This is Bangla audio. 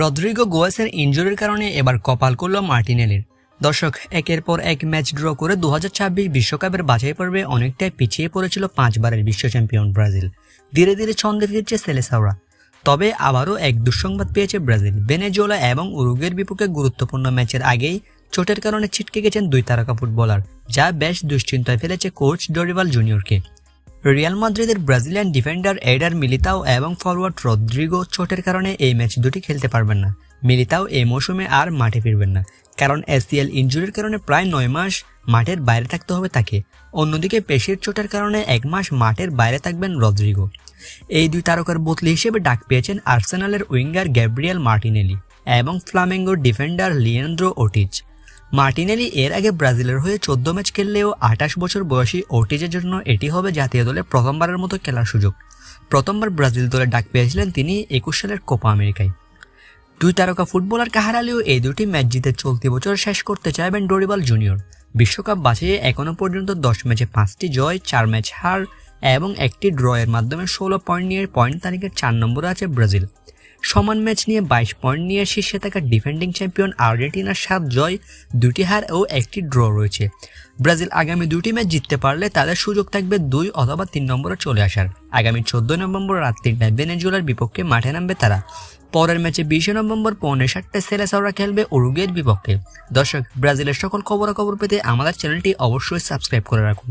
রদ্রিগো গোয়েসের ইনজুরির কারণে এবার কপাল করল মার্টিনেলির। দর্শক, একের পর এক ম্যাচ ড্র করে দু বিশ্বকাপের বাছাই পর্বে অনেকটাই পিছিয়ে পড়েছিল পাঁচবারের বিশ্ব চ্যাম্পিয়ন ব্রাজিল। ধীরে ধীরে ছন্দে ফিরছে সেলেসাওরা। তবে আবারও এক দুঃসংবাদ পেয়েছে ব্রাজিল। বেনেজোলা এবং উরুগের বিপক্ষে গুরুত্বপূর্ণ ম্যাচের আগেই চোটের কারণে ছিটকে গেছেন দুই তারকা ফুটবলার, যা বেশ দুশ্চিন্তায় ফেলেছে কোচ ডরিভাল জুনিয়রকে। রিয়াল মাদ্রিদের ব্রাজিলিয়ান ডিফেন্ডার এডার মিলিতাও এবং ফরওয়ার্ড রদ্রিগো চোটের কারণে এই ম্যাচ দুটি খেলতে পারবেন না। মিলিতাও এই মৌসুমে আর মাঠে ফিরবেন না, কারণ এসিএল ইনজুরির কারণে প্রায় নয় মাস মাঠের বাইরে থাকতে হবে তাকে। অন্যদিকে পেশির চোটের কারণে এক মাস মাঠের বাইরে থাকবেন রদ্রিগো। এই দুই তারকার বদলি হিসেবে ডাক পেয়েছেন আর্সেনালের উইঙ্গার গ্যাব্রিয়েল মার্টিনেলি এবং ফ্লামেঙ্গোর ডিফেন্ডার লিয়েন্দ্রো ওটিচ। মার্টিনেলি এর আগে ব্রাজিলের হয়ে চোদ্দ ম্যাচ খেললেও আঠাশ বছর বয়সী ওটিজের জন্য এটি হবে জাতীয় দলে প্রথমবারের মতো খেলার সুযোগ। প্রথমবার ব্রাজিল দলে ডাক পেয়েছিলেন তিনি একুশ সালের কোপা আমেরিকায়। দুই তারকা ফুটবলার কাহারালেও এই দুটি ম্যাচ জিতে চলতি বছর শেষ করতে চাইবেন ডোরিবাল জুনিয়র। বিশ্বকাপ বাছাইয়ে এখনও পর্যন্ত দশ ম্যাচে পাঁচটি জয়, চার ম্যাচ হার এবং একটি ড্রয়ের মাধ্যমে ষোলো পয়েন্ট নিয়ে পয়েন্ট তালিকার চার নম্বরে আছে ব্রাজিল। সমান ম্যাচ নিয়ে বাইশ পয়েন্ট নিয়ে শীর্ষে থাকা ডিফেন্ডিং চ্যাম্পিয়ন আর্জেন্টিনার সাত জয়, দুটি হার ও একটি ড্র রয়েছে। ব্রাজিল আগামী দুটি ম্যাচ জিততে পারলে তাদের সুযোগ থাকবে দুই অথবা তিন নম্বরে চলে আসার। আগামী চোদ্দই নভেম্বর রাত তিনটায় ভেনেজুয়েলার বিপক্ষে মাঠে নামবে তারা। পরের ম্যাচে বিশে নভেম্বর পৌনে সাতটায় সেলেসাওরা খেলবে উরুগের বিপক্ষে। দর্শক, ব্রাজিলের সকল খবরাখবর পেতে আমাদের চ্যানেলটি অবশ্যই সাবস্ক্রাইব করে রাখুন।